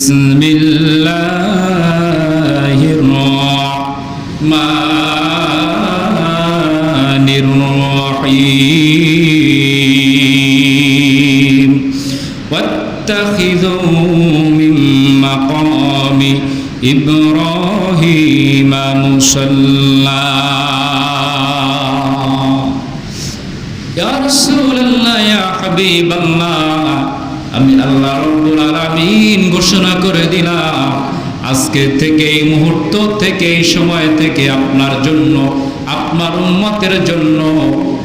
بسم الله الرحمن الرحيم واتخذوا من مقام إبراهيم مصلى يا رسول الله يا حبيب الله ঘোষণা করে দিলাম। আজকে থেকে এই মুহূর্ত থেকে, এই সময় থেকে আপনার জন্য, আপনার উম্মতের জন্য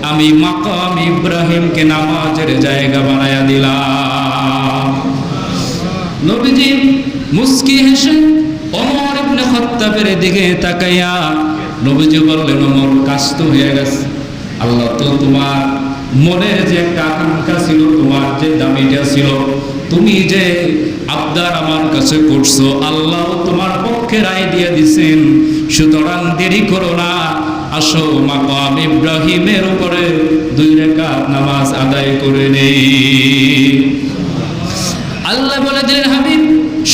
আমি মাকাম ইব্রাহিমকে নামাজের জায়গা বানায়া দিলাম। নবীজি মুস্কি হেসে ওমর ইবনে খাত্তাবের দিকে তাকাইয়া নবীজি বললেন, ওমর, কাজ তো হয়ে গেছে। আল্লাহ তো তোমার মনের যে একটা আকাঙ্ক্ষা ছিল, তোমার যে দামিটা ছিল, তুমি যে আবদার আমার কাছে করছ আল্লাহ তোমার পক্ষে রায় দিয়ে দিছেন। সুতরাং দেরি করো না, আসো মাকাম ইব্রাহিমের উপরে দুই রেখাত নামাজ আদায় করে নেই। আল্লাহ বলে দিলেন, হাবিব,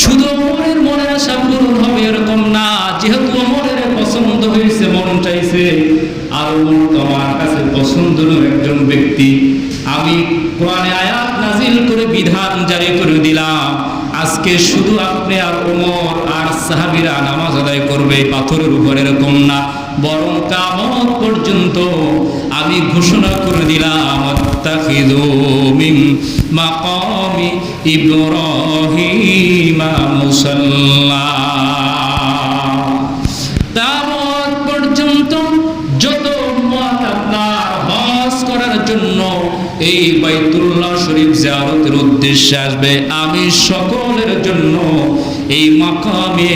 শুধু মনের মনের আশা পূরণ হবে এরকম না, যেহেতু মনের পছন্দ হয়েছে, মন চাইছে, আর মন তোমার কাছে পছন্দের একজন ব্যক্তি। আমি কোরআনে আয়াত নাজিল করে বিধান জারি করে দিলাম। আজকে শুধু আপনি আর ওমর আর সাহাবিরা নামাজ আদায় করবে পাথরের উপর এরকম না। বরং কামত পর্যন্ত আমি ঘোষণা করে দিলাম পর্যন্ত যত হজ করার জন্য এই বাইতুল্লাহ শরীফ জিয়ারতের উদ্দেশ্যে আসবে আমি সকলের জন্য এই মাকামে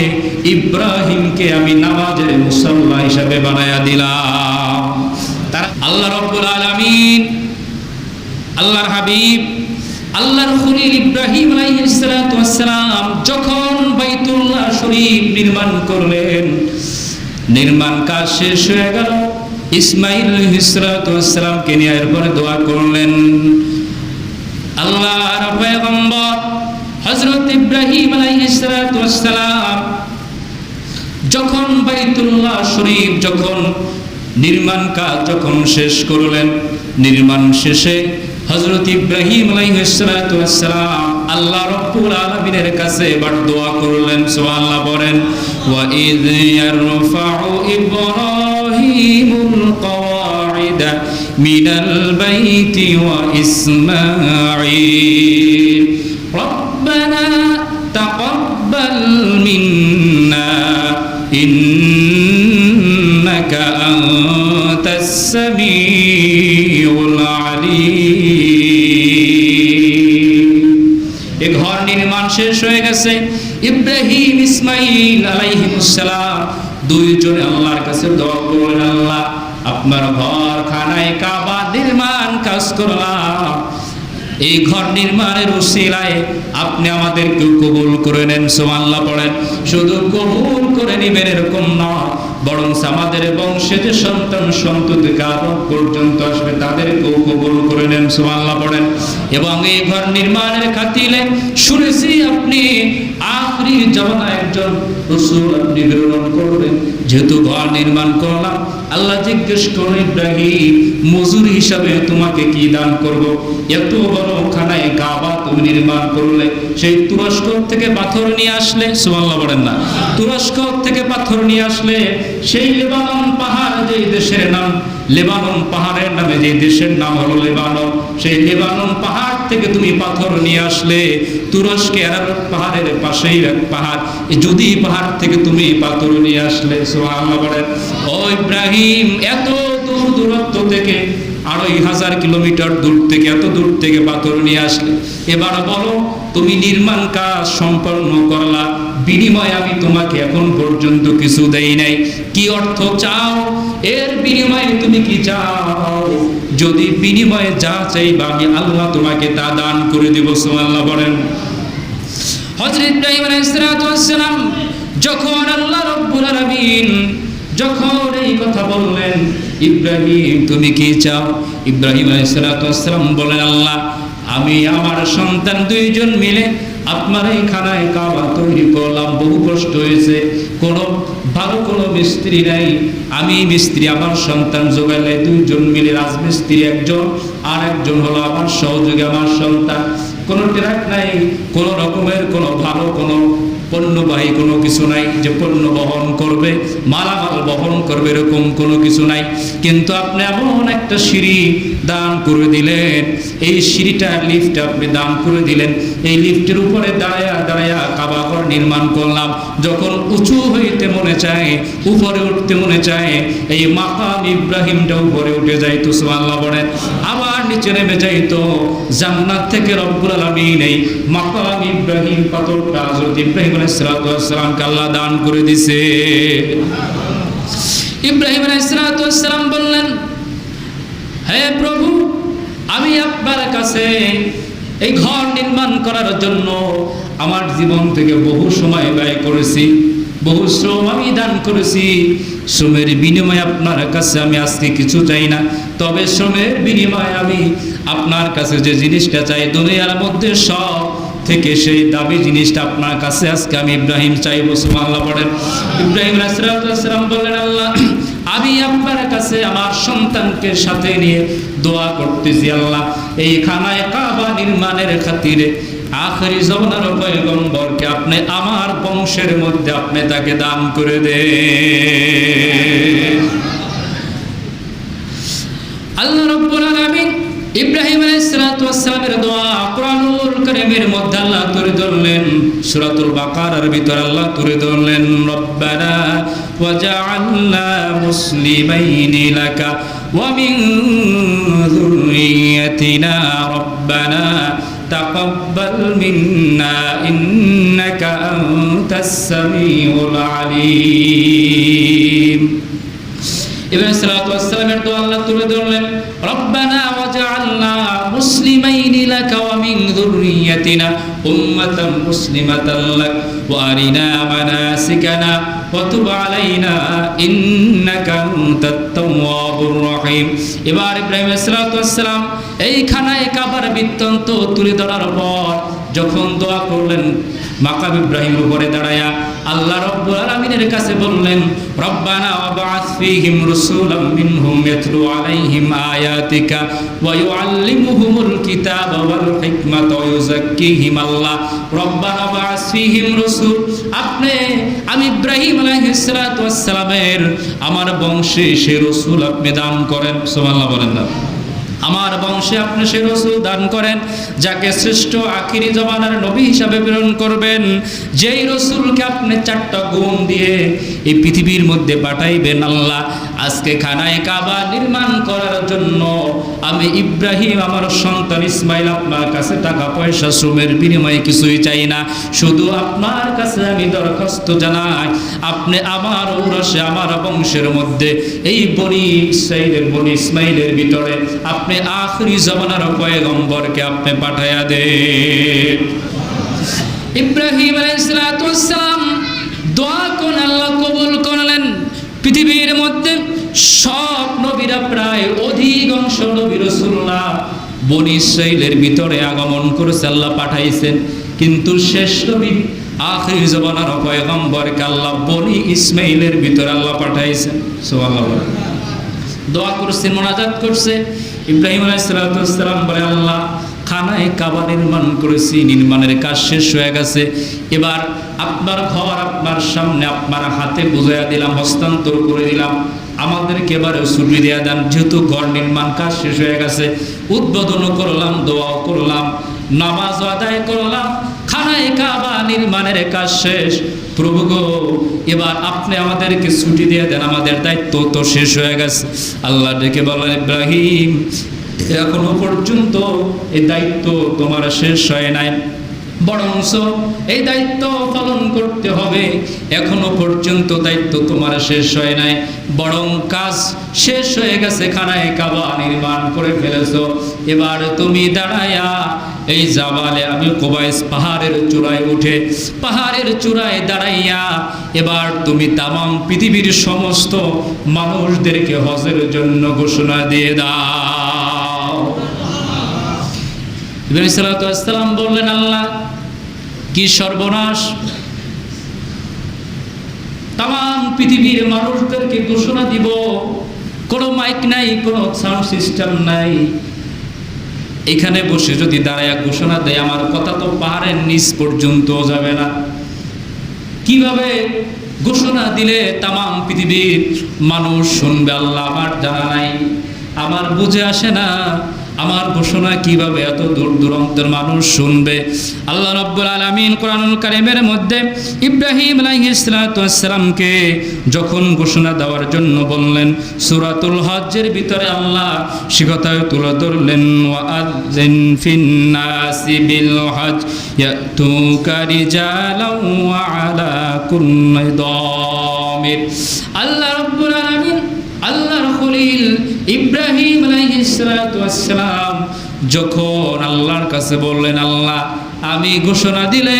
ইব্রাহিমকে আমি নামাজের মুসল্লা হিসাবে বানায়া দিলাম। তার আল্লাহ রব্বুল আলামিন, আল্লাহর হাবিব, আল্লাহর খলিল ইব্রাহিম আলাইহিস সালাতু ওয়াসসালাম যখন বাইতুল্লাহ শরীফ নির্মাণ করলেন, নির্মাণ কাজ শেষ হয়ে গেল। ইসমাইল ওয়াসসালামকে নিয়ে এরপরে দোয়া করলেন। আল্লাহর পয়গম্বর হযরত ইব্রাহিম যখন বাইতুল্লাহ শরীফ যখন নির্মাণ কাজ যখন শেষ করলেন, নির্মাণ শেষে হযরত ইব্রাহিম আলাইহিসসালাতু ওয়াসসালাম আল্লাহ রাব্বুল আলামিনের কাছে দোয়া করলেন, সুবহানাল্লাহ বলেন, ওয়া ইয ইয়ারফাউ ইব্রাহিমুল কওয়াইদা মিনাল বাইতি ওয়া ইসমাঈল ربنا تقبل منا إنك أنت السميع العليم এ ঘর নির্মাণ শেষ হয়ে গেছে ইব্রাহিম ইসমাইল আলাইহিমুসসালাম দুইজনে আল্লাহর কাছে দোয়া করলেন আল্লাহ আপনার ঘর খানায় কাবা নির্মাণ কাজ করলাম। এই ঘর নির্মাণের উসিলায় আপনি আমাদেরকে কবুল করে নেন সোমাল্লা পড়েন। শুধু কবুল করে নিবেন এরকম নয় বরং আমাদের বংশে যে সন্তান সন্ততি কারণ পর্যন্ত আসবে, তাদেরকেও কবুল করে নেন সোমাল্লা পড়েন। এবং এই ঘর নির্মাণের খাতিলে শুনেছি আপনি আখরি জমানা একজন রসুল আপনি প্রেরণ করবেন। যেহেতু ঘর নির্মাণ করলাম, আল্লাহ জিজ্ঞেস করে ইব্রাহিম, মজুর হিসাবে তোমাকে কি দান করব? এত বড় খানায় কাবা তুমি নির্মাণ করলে, সেই তুরস্ক থেকে পাথর নিয়ে আসলে, সুবহানাল্লাহ বলেন না, তুরস্ক থেকে পাথর নিয়ে আসলে, সেই লেবানন পাহাড় যেই দেশের নাম, লেবানন পাহাড়ের নামে যে দেশের নাম হলো লেবানন, সেই লেবানন পাহাড় থেকে তুমি পাথর নিয়ে আসলে, তুরস্কে আরারত পাহাড়ের পাশেই এক পাহাড় যদি পাহাড় থেকে তুমি পাথর নিয়ে আসলে, সুবহানাল্লাহ বলেন, ও ইব্রাহিম, এত দূর দূরত্ব থেকে আড়াই হাজার কিলোমিটার দূর থেকে, এত দূর থেকে পাথর নিয়ে আসলে। এবার বলো, তুমি নির্মাণ কাজ সম্পন্ন করলা, বিনিময়ে আমি তোমাকে এখন পর্যন্ত কিছু দেই নাই। কি অর্থ চাও? এর বিনিময়ে তুমি কি চাও? যদি বিনিময়ে যা চাইবা, আমি আল্লাহ তোমাকে তা দান করে দেব, সুবহানাল্লাহ বলেন। হযরত ইব্রাহিম আলাইহিস যখন আল্লাহ রাব্বুল আলামিন যখন এই কথা বললেন ইব্রাহিম, তুমি কি চাও? ইব্রাহিম আলাইহিস সালাম বলেন, আল্লাহ, আমি আমার সন্তান দুইজন মিলে আপনার এই খানায় কাবা তৈরি করলাম। বহু কষ্ট হয়েছে। কোনো ভালো কোনো মিস্ত্রি নাই। আমি মিস্ত্রি, আমার সন্তান জোগাইলে দুইজন মিলে রাজমিস্ত্রি একজন, আর একজন হলো আমার সহযোগী, আমার সন্তান। কোনো ট্রাক নাই, কোনো রকমের, কোনো ভালো, কোনো পণ্যবাহী কোনো কিছু নাই, যে পণ্য বহন করবে, মালামাল বহন করবে, এরকম কোনো কিছু নাই। কিন্তু আপনি এমন একটা সিঁড়ি দান করে দিলেন, এই সিঁড়িটা লিফট আপনি দান করে দিলেন। এই লিফটের উপরে দাঁড়ায়া দাঁড়ায়া কাবাঘর নির্মাণ করলাম। যখন উঁচু হইতে মনে চায়, উপরে উঠতে মনে চায়, এই মাকাম ইব্রাহিমটা উপরে উঠে যাইতো, সুবহানাল্লাহ বলেন। আবার নিচে নেমে যাইতো জান্নাত থেকে রব্বুল মাকাম ইব্রাহিম পাথরটা ইব্রাহিম দান করে দিছে। ইব্রাহিম বললেন, হে প্রভু, আমি আপনার কাছে এই ঘর নির্মাণ করার জন্য আমার জীবন থেকে বহু সময় ব্যয় করেছি। বহু শ্রম আমি দান করেছি। শ্রমের বিনিময়ে আপনার কাছে আমি আজকে কিছু চাই না। তবে শ্রমের বিনিময়ে আমি আপনার কাছে যে জিনিসটা চাই, দুনিয়ার মধ্যে সব থেকে সেই দাবি জিনিসটা আপনার কাছে আজকে আমি ইব্রাহিম চাইব, সুবহানাল্লাহ পড়েন। ইব্রাহিম রাসূলুল্লাহ বললেন, আল্লাহ, আমি আপনার কাছে আমার সন্তানকে সাথে নিয়ে দোয়া করতেছি, আল্লাহ। এই খানায় কাবা নির্মাণের খাতিরে আখরি জমানার পয়গম্বরকে আপনি আমার বংশের মধ্যে আপনি তাকে দান করে দে আল্লাহ রাব্বুল আলামিন ইব্রাহিম আলাইহিস সালাতু ওয়াস সালামের দোয়া কোরআনুল কারীমের মধ্যে আল্লাহ তুলে ধরলেন, সূরাতুল বাকারার ভিতর আল্লাহ তুলে ধরলেন, রব্বানা ওয়াজআলনা মুসলিমাইনি লাকা ওয়া মিন যুররিয়্যাতিনা রব্বানা تقبل منا إنك أنت السميع العليم ইব্রাহিম সাল্লাল্লাহু আলাইহি ওয়াসাল্লামের দোয়া আল্লাহ তুলে ধরলেন রব্বানা ওয়াজআলনা মুসলিমাইনি লাকা ওয়া মিন যুররিয়্যাতিনা উম্মাতান মুসলিমাতান লাক ওয়া আরিনা মানাসিকানা ওয়া علينا আলাইনা ইন্নাকা التواب الرحيم. এবার ইব্রাহিম সাল্লাল্লাহু আলাইহি ওয়াসাল্লাম এই খানায় বৃত্তান্ত তুলে ধরার পর যখন দোয়া করলেন, মাকাম ইব্রাহিমের উপরে দাঁড়ায়া আল্লাহ রব্বুল আলামিনের কাছে বললেন, রব্বানা ওয়াবআথ ফীহিম রাসূলাম মিনহুম ইয়াতলু আলাইহিম আয়াতিকা ওয়া ইউআল্লিমুহুমুল কিতাবা ওয়াল ওয়া ইউযাক্কিহিম আল্লাহ। রব্বানা ফীহিম রাসূল, আপনি, আমি ইব্রাহিম আলাইহিস সালাতু ওয়াস সালামের, আমার বংশে সে রাসূল আপনি দান করেন। সুবহানাল্লাহ বলেন না। আমার বংশে আপনি সে রসুল দান করেন, যাকে শ্রেষ্ঠ আখিরি জমানার নবী হিসাবে প্রেরণ করবেন। যেই রসুলকে আপনি চারটা গুণ দিয়ে এই পৃথিবীর মধ্যে পাঠাইবেন আল্লাহ আজকে খানায় কাবা নির্মাণ করার জন্য আমি ইব্রাহিম, আমার সন্তান ইসমাইল আপনার কাছে টাকা পয়সা, শ্রমের বিনিময়ে কিছুই চাই না। শুধু আপনার কাছে আমি দরখাস্ত জানাই, আপনি আমার ঔরসে আমার বংশের মধ্যে, এই বনি ইসমাইলের বনি ইসমাইলের ভিতরে আপনি আখরি জমানার পয়গম্বরকে আপনি পাঠাইয়া দে ইব্রাহিম আলাইহিসসালাম দোয়া কোন আল্লাহ কবুল করলেন। পৃথিবীর মধ্যে সব নবীরা প্রায় অধিকাংশ নবী রাসূলুল্লাহ বনি ইসরাইলের ভিতরে আগমন করেছে, আল্লাহ পাঠাইছেন। কিন্তু শেষ নবী, আখির জমানার পয়গম্বরকে আল্লাহ বনি ইসমাইলের ভিতরে আল্লাহ পাঠাইছেন। সুবহানাল্লাহ। দোয়া করছে মোনাজাত করছে। ইব্রাহিম আলাইসালাম বলে, আল্লাহ খানায় কাবা নির্মাণ করেছি, নির্মাণের কাজ শেষ হয়ে গেছে। এবার আপনার ঘর, আপনার সামনে, আপনার হাতে বুঝাইয়া দিলাম, হস্তান্তর করে দিলাম। আমাদেরকে এবারে ছুটি দেওয়া দেন। যেহেতু ঘর নির্মাণ কাজ শেষ হয়ে গেছে, উদ্বোধনও করলাম, দোয়াও করলাম নামাজ আদায় করলাম, খানায় কাবা নির্মাণের কাজ শেষ। প্রভু গো, এবার আপনি আমাদেরকে ছুটি দিয়ে দেন, আমাদের দায়িত্ব তো শেষ হয়ে গেছে। আল্লাহ ডেকে বলেন ইব্রাহিম, এখনও পর্যন্ত এই দায়িত্ব তোমার শেষ হয় নাই। বরংস এই দায়িত্ব পালন করতে হবে। এখনও পর্যন্ত দায়িত্ব তোমার শেষ হয় নাই। বরং কাজ শেষ হয়ে গেছে, খানায় কাবা নির্মাণ করে ফেলেছো। এবার তুমি দাঁড়ায়া এই জাবালে আমি কোবাইস পাহাড়ের চূড়ায় উঠে, পাহাড়ের চূড়ায় দাঁড়াইয়া এবার তুমি তামাম পৃথিবীর সমস্ত মানুষদেরকে হজের জন্য ঘোষণা দিয়ে দাও। ইব্রাহিম বললেন, আল্লাহ, কি সর্বনাশ? তাম পৃথিবীর মানুষদেরকে ঘোষণা দিব, কোনো মাইক নাই, কোনো সাউন্ড সিস্টেম নাই। এখানে বসে যদি দাঁড়ায় ঘোষণা দেয়, আমার কথা তো পাহাড়ের নিচ পর্যন্ত যাবে না। কীভাবে ঘোষণা দিলে তাম পৃথিবীর মানুষ শুনবে? আল্লাহ, আমার জানা নাই, আমার বুঝে আসে না। আমার ঘোষণা কীভাবে এত দূর দূরান্তের মানুষ শুনবে? আল্লাহ রব্বুল আলমিন কোরআনুল কারিমের মধ্যে ইব্রাহিম আলাইহিসসালামকে যখন ঘোষণা দেওয়ার জন্য বললেন, সুরাতুল হজ্জের ভিতরে আল্লাহ শিখতায় তুলে ধরলেন আল্লাহ রব্বুল আলামিন আল্লাহর খলিল ইব্রাহিম আলাইহিস সালাম যখন আল্লাহর কাছে বললেন আল্লাহ আমি ঘোষণা দিলে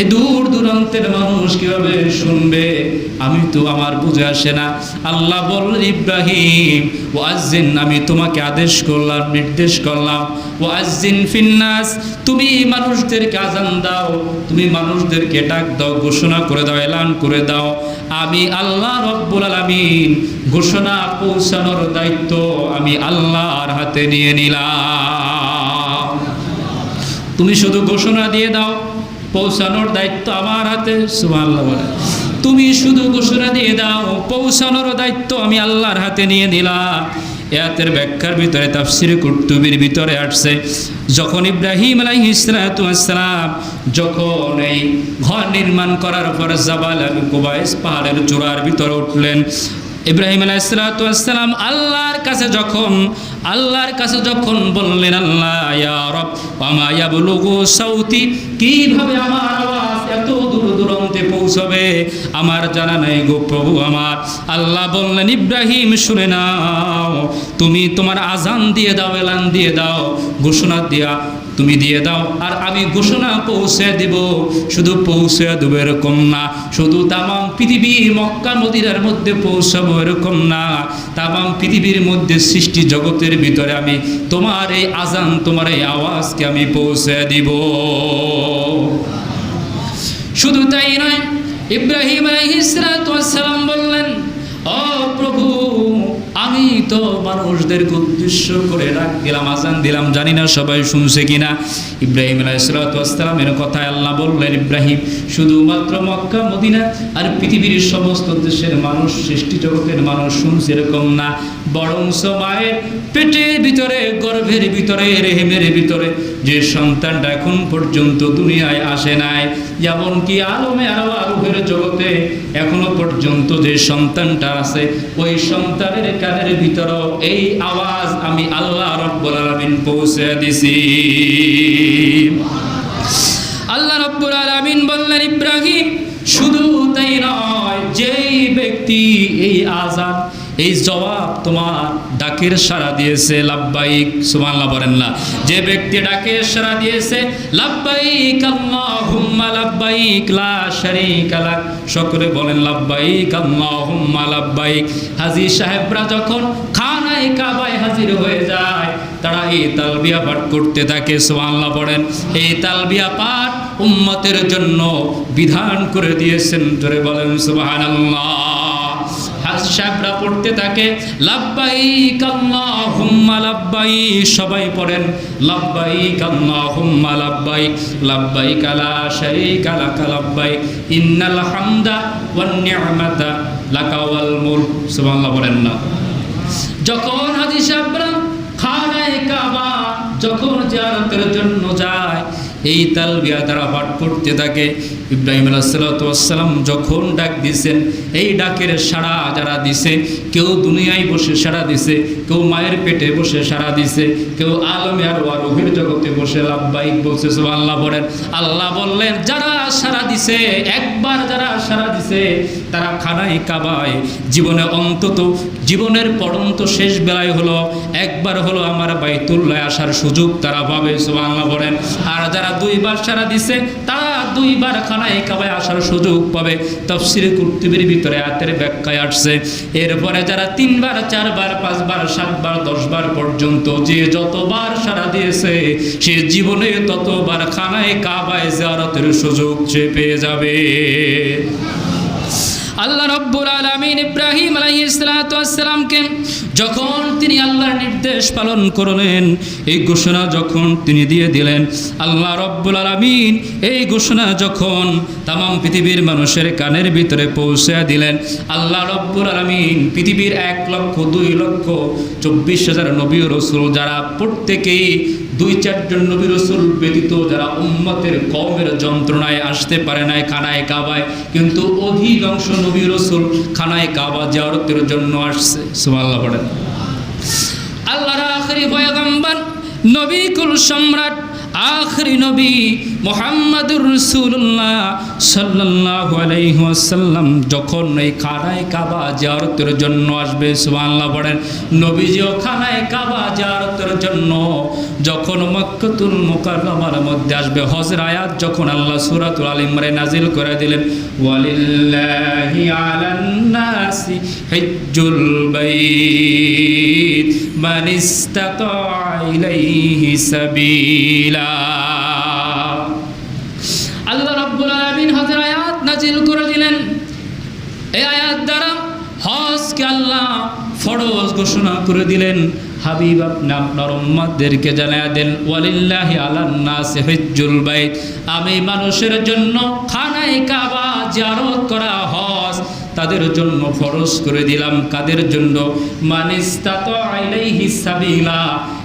এ দূর দূরান্তের মানুষ কীভাবে শুনবে? আমি তো আমার বুঝে আসে না। আল্লাহ বললেন, ইব্রাহিম ও আজিন আমি তোমাকে আদেশ করলাম, নির্দেশ করলাম। ও আজিন ফিন্নাস, তুমি মানুষদেরকে আজান দাও। তুমি মানুষদেরকে ডাক দাও, ঘোষণা করে দাও, এলান করে দাও। আমি আল্লাহ রব্বুল আলামিন ঘোষণা পৌঁছানোর দায়িত্ব আমি আল্লাহর হাতে নিয়ে নিলাম। তুমি শুধু ঘোষণা দিয়ে দাও, পৌঁছানোর দায়িত্ব আমার হাতে তুমি শুধু ঘোষণা দিয়ে দাও, পৌঁছানোর দায়িত্ব আমি আল্লাহর হাতে নিয়ে নিলাম। এয়াতের ব্যাখ্যার ভিতরে তাফসির কুর্তুবির ভিতরে আসছে, যখন ইব্রাহিম আলাইহিসসালাম যখন এই ঘর নির্মাণ করার পর জাবাল আল কুবাইস পাহাড়ের চূড়ার ভিতরে উঠলেন ইব্রাহিম আলাইসালাম আল্লাহর কাছে যখন, আল্লাহর কাছে যখন বললেন, আল্লাহ, ইয়া রব আমা ইয়াবলুগু সাউতি, কীভাবে আমার এত দূর দূরান্তে পৌঁছবে? আমার জানা নাই গো প্রভু আমার। আল্লাহ বললেন, ইব্রাহিম, শুনে নাও তুমি তোমার আজান দিয়ে দাও, এলান দিয়ে দাও, ঘোষণা দিয়া তুমি দিয়ে দাও, আর আমি ঘোষণা পৌঁছে দিব। শুধু পৌঁছে দেবো এরকম না, শুধু তামাম পৃথিবী মক্কা মদিরার মধ্যে পৌঁছাবো এরকম না। তামাম পৃথিবীর মধ্যে সৃষ্টি জগতের ভিতরে আমি তোমার এই আজান, তোমার এই আওয়াজকে আমি পৌঁছে দিব। শুধু তাই নয়, ইব্রাহিম আলাইহিসসালাম বললেন, ও প্রভু, আমি তো মানুষদেরকে উদ্দেশ্য করে দিলাম আজান দিলাম, জানি না সবাই শুনছে কিনা। ইব্রাহিম আল্লাহ বললেন, ইব্রাহিম, শুধুমাত্র মক্কা, মদিনা আর পৃথিবীর সমস্ত দেশের মানুষ, সৃষ্টি জগতের মানুষ শুনছে এরকম না। বরং মায়ের পেটের ভিতরে, গর্ভের ভিতরে, রেহেমের ভিতরে যে সন্তানটা এখন পর্যন্ত দুনিয়ায় আসে নাই যেমন কি আলমে আরও আরোহের জগতে এখনও পর্যন্ত যে সন্তানটা আছে, ওই সন্তানের কানের ভিতরেও এই আওয়াজ আমি আল্লাহ রব্বুল আলামিন পৌঁছে দিছি। আল্লাহ রব্বুল আলামিন বললেন, ইব্রাহিম, শুধু তাই নয়, যেই ব্যক্তি এই আজাদ এই জবাব তোমার ডাকের সাড়া দিয়েছে লাভবাইক সুবহানাল্লাহ বলেন না। যে ব্যক্তি ডাকের সাড়া দিয়েছে লাভবাইক লাভবাইক সকলে বলেন লাভবাইক লাভবাইক সাহেবরা যখন খানায় কাবায় হাজির হয়ে যায়, তারা এই তালবিয়া পাঠ করতে থাকে, সুবহানাল্লাহ পড়েন এই তালবিয়া পাঠ উম্মতের জন্য বিধান করে দিয়েছেন, জোরে বলেন, সুবহানাল্লাহ। সাহেবরা পড়তে থাকে, লাব্বাইক আল্লাহুম্মা লাব্বাইক সবাই পড়েন, লাব্বাইক আল্লাহুম্মা লাব্বাইক লাব্বাইক লা শারীকা লাক লাব্বাইক ইন্নাল হামদা ওয়ান নি'মাতা লাকা ওয়াল মুলক। সুবহানাল্লাহ বলেন না। যখন হাজি সাহেবরা খানায় কাবা, যখন জিয়ারতের জন্য যায় এই তালবিয়া তারা পাঠ করতে থাকে। ইব্রাহিম আলাহিসাল্লাম যখন ডাক দিছেন, এই ডাকের সাড়া যারা দিছে, কেউ দুনিয়ায় বসে সাড়া দিছে, কেউ মায়ের পেটে বসে সাড়া দিছে, কেউ আলমে আর রোহের জগতে বসে লাভবাহিক বলছে আল্লাহ বলেন। আল্লাহ বললেন, যারা সাড়া দিছে, একবার যারা সাড়া দিছে, তারা খানায় কাবায়। জীবনে অন্তত, জীবনের পরন্ত শেষ বেলায় হলো, একবার হলো আমার বাইতুল্লাহ আসার সুযোগ, তারা পাবে, সুবহানাল্লাহ বলেন। আর যারা দুইবার সারা দিছে, তারা দুইবার খানায় কাবায় আসার সুযোগ পাবে। তফসির কুর্তুবির ভিতরে আয়াতের ব্যাখ্যায় আসছে, এরপরে যারা তিনবার, চারবার, পাঁচবার, সাতবার, দশবার পর্যন্ত যে যতবার সারা দিয়েছে, সে জীবনে ততবার খানায় কাবায় জারতের সুযোগ সে পেয়ে যাবে। আল্লাহ রব্বুল আলমিন ইব্রাহিম আলাইসালামকে যখন তিনি আল্লাহর নির্দেশ পালন করলেন, এই ঘোষণা যখন তিনি দিয়ে দিলেন, আল্লাহ রব্বুল আলমিন এই ঘোষণা যখন তাম পৃথিবীর মানুষের কানের ভিতরে পৌঁছে দিলেন, আল্লাহ রব্বুল আলমিন পৃথিবীর এক লক্ষ, দুই লক্ষ, চব্বিশ হাজার নবী রসুল যারা প্রত্যেকেই দুই চারজন নবী রসুল ব্যতীত যারা উম্মতের কমের যন্ত্রণায় আসতে পারে নাই খানায় কাবায়, কিন্তু অধিকাংশ নবী রসুল খানায় কাবা জিয়ারতের জন্য আসছে। সুমাল্লা পড়েন। আল্লাহর আখরি পয়গম্বর নবী কুল সম্রাট আখরি নবী মোহাম্মদুর রসুল্লাহ সাল্লাল্লাহু আলাইহি ওয়াসাল্লাম যখন এই খানায় কাবা জিয়ারতের জন্য আসবে, সুবহানাল্লাহ পড়েন নবীজিও খানায় কাবা জিয়ারতের জন্য যখন মক্কাতুল মুকাররমার মধ্যে আসবে হজের আয়াত যখন আল্লাহ সূরাতুল আল ইমরান নাজিল করে দিলেন, ওয়ালিল্লাহি আলান নাসি হিজ্জুল বাইত ইলাইহি সাবিলা আল্লাহ রাব্বুল আলামিন হজের আয়াত নাজিল করে দিলেন। এই আয়াত দ্বারা হজকে আল্লাহ ফরজ ঘোষণা করে দিলেন। হাবিব আপনি আপনার উম্মাদেরকে জানায় দেন, ওয়ালিল্লাহি আলান নাসি হিজ্জুল বাইত। আমি মানুষের জন্য খানায় কাবা জিয়ারত করা তাদের জন্য ফরজ করে দিলাম। কাদের জন্য?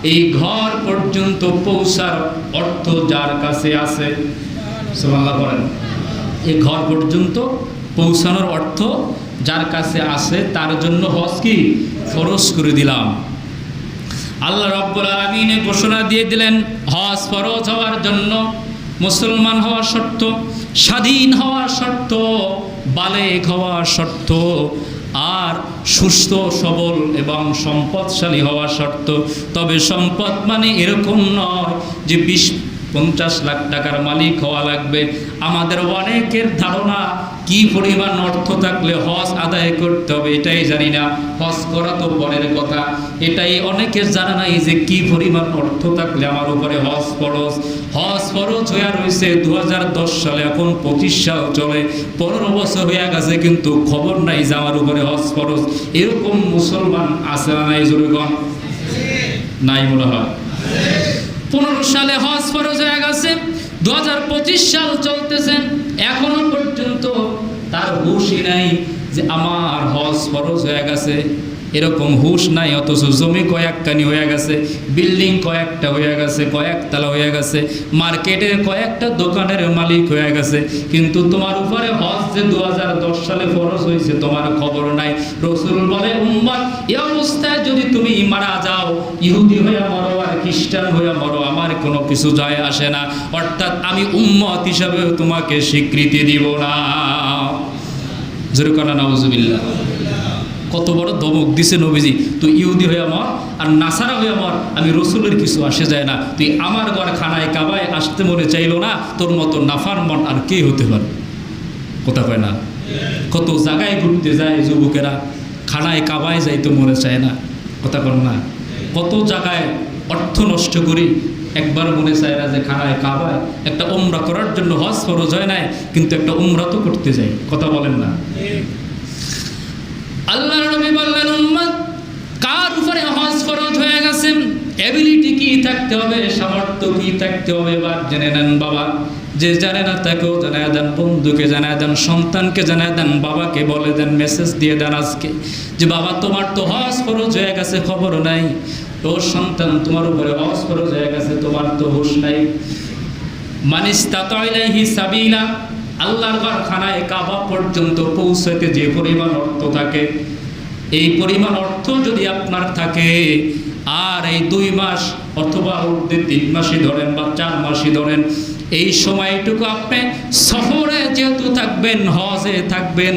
এই ঘর পর্যন্ত পৌঁছার অর্থ যার কাছে আছে? বলেন। এই ঘর পর্যন্ত পৌঁছানোর অর্থ যার কাছে আছে, তার জন্য হজ কি? ফরজ করে দিলাম। আল্লাহ রব্বুল আলমিনে ঘোষণা দিয়ে দিলেন, হজ ফরজ হওয়ার জন্য মুসলমান হওয়ার শর্ত, স্বাধীন হওয়ার শর্ত। বালেক হওয়ার শর্ত আর সুস্থ, সবল এবং সম্পদশালী হওয়া শর্ত। তবে সম্পদ মানে এরকম নয় যে বিশ, পঞ্চাশ লাখ টাকার মালিক হওয়া লাগবে। আমাদের অনেকের ধারণা কি পরিমাণ অর্থ থাকলে হজ আদায় করতে হবে এটাই জানি না। হজ করা তো পরের কথা। এটাই অনেকের জানা নাই যে কি পরিমাণ অর্থ থাকলে আমার উপরে হজ ফরজ। হজ ফরজ হয়ে রয়েছে দু সালে, এখন পঁচিশ সাল চলে। পনেরো বছর হয়ে গেছে, কিন্তু খবর নাই যে আমার উপরে হজ ফরজ। এরকম মুসলমান আছে না নাই জরুরগণ নাই মনে হয়। পনেরো সালে হজ ফরজ হয়ে গেছে দু হাজার পঁচিশ সাল চলতেছেন এখনও পর্যন্ত তার হুশই নাই যে আমার হজ ফরজ হয়ে গেছে। এরকম হুশ নাই, অথচ জমি কয়েকখানি হয়ে গেছে, বিল্ডিং কয়েকটা হয়ে গেছে, কয়েকতলা হয়ে গেছে, মার্কেটের কয়েকটা দোকানের মালিক হয়ে গেছে। কিন্তু তোমার উপরে হজ যে দু সালে ফরজ হয়েছে, তোমার খবর নাই। রসুল বলে, উম্মত এই অবস্থায় যদি তুমি মারা যাও, ইহুদি হয়ে মরো আর খ্রিস্টান হয়ে মরো, আমার কোনো কিছু যায় আসে না। অর্থাৎ আমি উম্মত হিসাবে তোমাকে স্বীকৃতি দিব না। জোরে কনা নাউজুবিল্লাহ। কত বড় দমক দিছে নবীজি। তুই ইহুদি হয়ে মর আর নাসারা হয়ে মর আমি রসুলের কিছু আসে যায় না। তুই আমার ঘর খানায় কাবায় আসতে মনে চাইলো না, তোর মতো নাফার মন আর কে হতে পারে? কথা কয় না? কত জায়গায় ঘুরতে যায় যুবকেরা, খানায় কাবায় যাইতে মনে চায় না। কথা কর না? কত জায়গায় অর্থ নষ্ট করি, একবার মনে চায় না যে খানায় কাবায়। একটা উমরা করার জন্য হজ ফরজ হয় নাই, কিন্তু একটা উমরা তো করতে যাই। কথা বলেন না? আল্লাহ নবী বললেন, উম্মত, কার উপরে হজ ফরজ হয়ে গেছে? এবিলিটি কি থাকতে হবে? সামর্থ্য কি থাকতে হবে? বা জেনে নেন বাবা। যে জানে না তাকেও জানায় দেন, বন্ধুকে জানায় দেন, সন্তানকে জানায় দেন, বাবাকে বলে দেন মেসেজ দিয়ে দেন আজকে। যে বাবা, তোমার তো হজ ফরজ হয়ে গেছে, খবর নাই। তোর সন্তান তোমার উপরে হজ ফরজ হয়ে গেছে, তোমার তো হুশ নাই। মানিস তাতাইলাইহি সাবিলা আল্লাহর ঘর খানায় কাবা পর্যন্ত পৌঁছাতে যে পরিমাণ অর্থ থাকে, এই পরিমাণ অর্থ যদি আপনার থাকে, আর এই দুই মাস অথবা তিন মাসই ধরেন বা চার মাসই ধরেন এই সময়টুকু আপনি সফরে যেহেতু থাকবেন, হজে থাকবেন,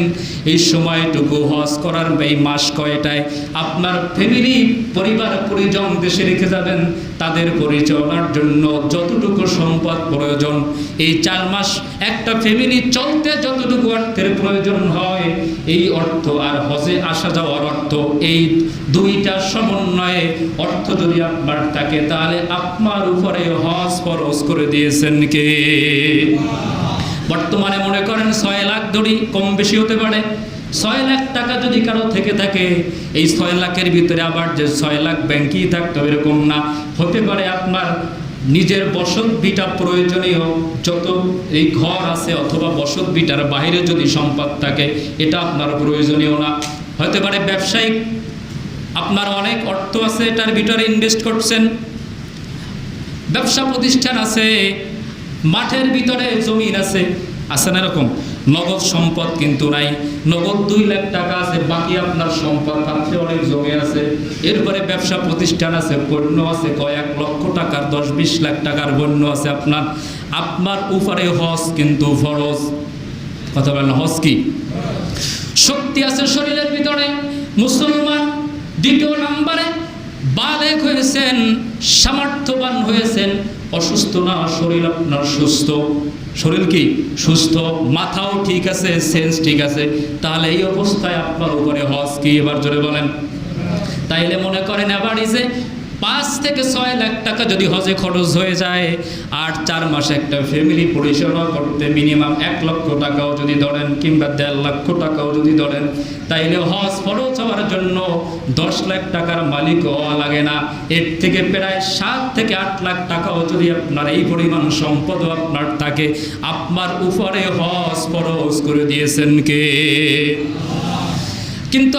এই সময়টুকু হজ করার এই মাস কয়টায় আপনার ফ্যামিলি পরিবার, পরিজন দেশে রেখে যাবেন, তাদের পরিচালনার জন্য যতটুকু সম্পদ প্রয়োজন, এই চার মাস একটা ফ্যামিলি চলতে যতটুকু অর্থের প্রয়োজন হয়, এই অর্থ আর হজে আসা যাওয়ার অর্থ, এই দুইটা সমন্বয়ে অর্থ যদি আপনার থাকে, তাহলে আপনার উপরে হজ ফরজ করে দিয়েছেন কে? বর্তমানে মনে করেন ছয় লাখ দড়ি কম বেশি হতে পারে। ছয় লাখ টাকা যদি কারও থেকে থাকে, এই ছয় লাখের ভিতরে আবার যে ছয় লাখ ব্যাংকেই থাকতে হবে এরকম না। হতে পারে আপনার নিজের বসত বিটা প্রয়োজনীয়, যত এই ঘর আছে অথবা বসত বিটার বাইরে যদি সম্পদ থাকে, এটা আপনার প্রয়োজনীয় না। হতে পারে ব্যবসায়িক, আপনার অনেক অর্থ আছে, এটার ভিতরে ইনভেস্ট করছেন। ব্যবসা প্রতিষ্ঠান আছে মাঠের ভিতরে জমিন আছে আছে না এরকম? নগদ সম্পদ কিন্তু নাই। নগদ দুই লাখ টাকা আছে, বাকি আপনার সম্পদ আছে অনেক জমি আছে। এরপরে ব্যবসা প্রতিষ্ঠান আছে, পণ্য আছে, কয়েক লক্ষ টাকার, দশ বিশ লাখ টাকার পণ্য আছে আপনার। আপনার উপরে হজ কিন্তু ফরজ। কথা বলেন, হজ কি? শক্তি আছে শরীরের ভিতরে। মুসলমান দ্বিতীয় নম্বরে বালেক হয়েছেন, সামর্থ্যবান হয়েছেন, অসুস্থ না, শরীর আপনার সুস্থ। শরীর কি? সুস্থ। মাথাও ঠিক আছে সেন্স ঠিক আছে। তাহলে এই অবস্থায় আপনার উপরে হজ কি? এবার জোরে বলেন। তাইলে মনে করেন এবার যে পাঁচ থেকে ছয় লাখ টাকা যদি হজে খরচ হয়ে যায়, আর চার মাসে একটা ফ্যামিলি পরিচালনা করতে মিনিমাম এক লক্ষ টাকাও যদি ধরেন কিংবা দেড় লক্ষ টাকাও যদি ধরেন, তাইলে হজ খরচ হওয়ার জন্য দশ লাখ টাকার মালিক হওয়া লাগে না। এর থেকে প্রায় সাত থেকে আট লাখ টাকাও যদি আপনার এই পরিমাণ সম্পদও আপনার থাকে, আপনার উপরে হজ খরচ করে দিয়েছেন কে? কিন্তু